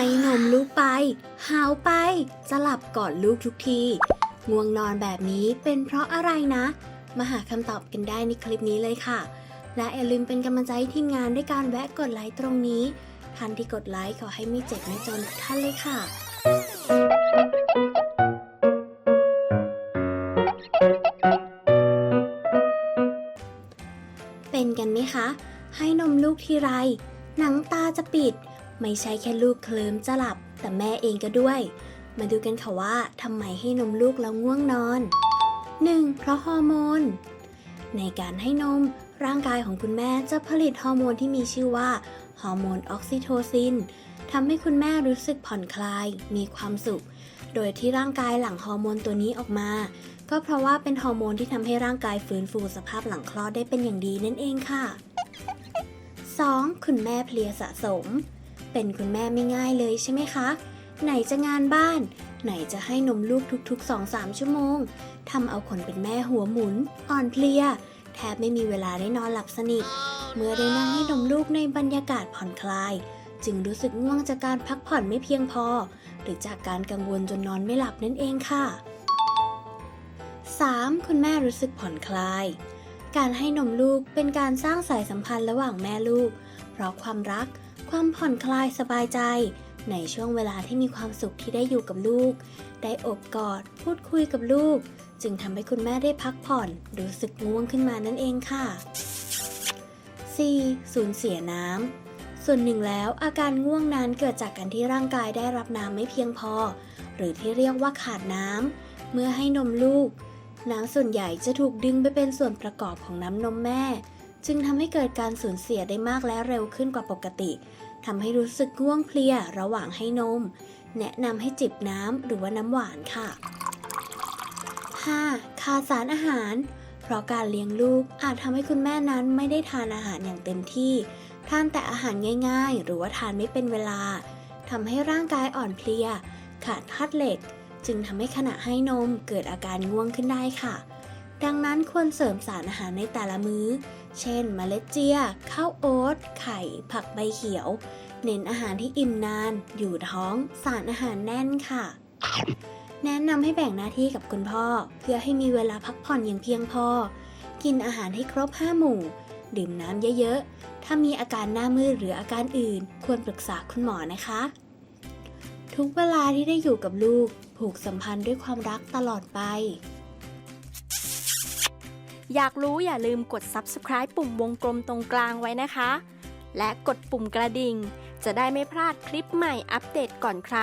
ให้นมลูกไป หาวไป สลับกอดลูกทุกที ง่วงนอนแบบนี้เป็นเพราะอะไรนะ มาหาคำตอบกันได้ในคลิปนี้เลยค่ะ และอย่าลืมเป็นกำลังใจให้ทีมงานด้วยการแวะกดไลค์ตรงนี้ทันที่กดไลค์ขอให้ไม่เจ็บไม่จนทุกท่านเลยค่ะเป็นกันไหมคะ ให้นมลูกทีไร หนังตาจะปิด ไม่ใช่แค่ลูกเคลิ้มจะหลับ แต่แม่เองก็ด้วย มาดูกันค่ะว่าทำไมให้นมลูกแล้วง่วงนอน 1. เพราะฮอร์โมน ในการให้นม ร่างกายของคุณแม่จะผลิตฮอร์โมนที่มีชื่อว่าฮอร์โมนออกซิโทซินทำให้คุณแม่รู้สึกผ่อนคลาย มีความสุข โดยที่ร่างกายหลั่งฮอร์โมนตัวนี้ออกมา ก็เพราะว่าเป็นฮอร์โมนที่ทำให้ร่างกายฟื้นฟูสภาพหลังคลอดได้เป็นอย่างดีนั่นเองค่ะ 2. คุณแม่เพลียสะสม เป็นคุณแม่ไม่ง่ายเลยใช่ไหมคะ ไหนจะงานบ้าน ไหนจะให้นมลูกทุกๆ 2-3 ชั่วโมงทำเอาคนเป็นแม่หัวหมุน อ่อนเพลีย แทบไม่มีเวลาได้นอนหลับสนิท เมื่อได้นั่งให้นมลูกในบรรยากาศผ่อนคลาย จึงรู้สึกง่วงจากการพักผ่อนไม่เพียงพอ หรือจากการกังวลจนนอนไม่หลับนั่นเองค่ะ 3. คุณแม่รู้สึกผ่อนคลาย การให้นมลูกเป็นการสร้างสายสัมพันธ์ระหว่างแม่ลูก เพราะความรัก ความผ่อนคลายสบายใจ ในช่วงเวลาที่มีความสุขที่ได้อยู่กับลูก ได้อบกอด พูดคุยกับลูก จึงทำให้คุณแม่ได้พักผ่อนรู้สึกง่วงขึ้นมานั่นเองค่ะ 4. สูญเสียน้ำ ส่วนหนึ่งแล้วอาการง่วงนั้นเกิดจากการที่ร่างกายได้รับน้ำไม่เพียงพอ หรือที่เรียกว่าขาดน้ำเมื่อให้นมลูก น้ำส่วนใหญ่จะถูกดึงไปเป็นส่วนประกอบของน้ำนมแม่ จึงทำให้เกิดการสูญเสียได้มากและเร็วขึ้นกว่าปกติทำให้รู้สึกง่วงเพลียระหว่างให้นม แนะนำให้จิบน้ำหรือว่าน้ำหวานค่ะ 5. ขาดสารอาหาร เพราะการเลี้ยงลูกอาจทำให้คุณแม่นั้นไม่ได้ทานอาหารอย่างเต็มที่ ทานแต่อาหารง่ายๆ หรือว่าทานไม่เป็นเวลาทำให้ร่างกายอ่อนเพลีย ขาดธาตุเหล็ก จึงทำให้ขณะให้นมเกิดอาการง่วงขึ้นได้ค่ะ ดังนั้นควรเสริมสารอาหารในแต่ละมื้อ เช่นเมล็ดเจีย ข้าวโอ๊ต ไข่ ผักใบเขียว เน้นอาหารที่อิ่มนาน อยู่ท้อง สารอาหารแน่นค่ะ แนะนำให้แบ่งหน้าที่กับคุณพ่อ เพื่อให้มีเวลาพักผ่อนอย่างเพียงพอ กินอาหารให้ครบ5หมู่ ดื่มน้ำเยอะๆ ถ้ามีอาการหน้ามืดหรืออาการอื่น ควรปรึกษาคุณหมอนะคะ ทุกเวลาที่ได้อยู่กับลูก ผูกสัมพันธ์ด้วยความรักตลอดไป อยากรู้อย่าลืมกด subscribe ปุ่มวงกลมตรงกลางไว้นะคะ และกดปุ่มกระดิ่ง จะได้ไม่พลาดคลิปใหม่อัปเดตก่อนใคร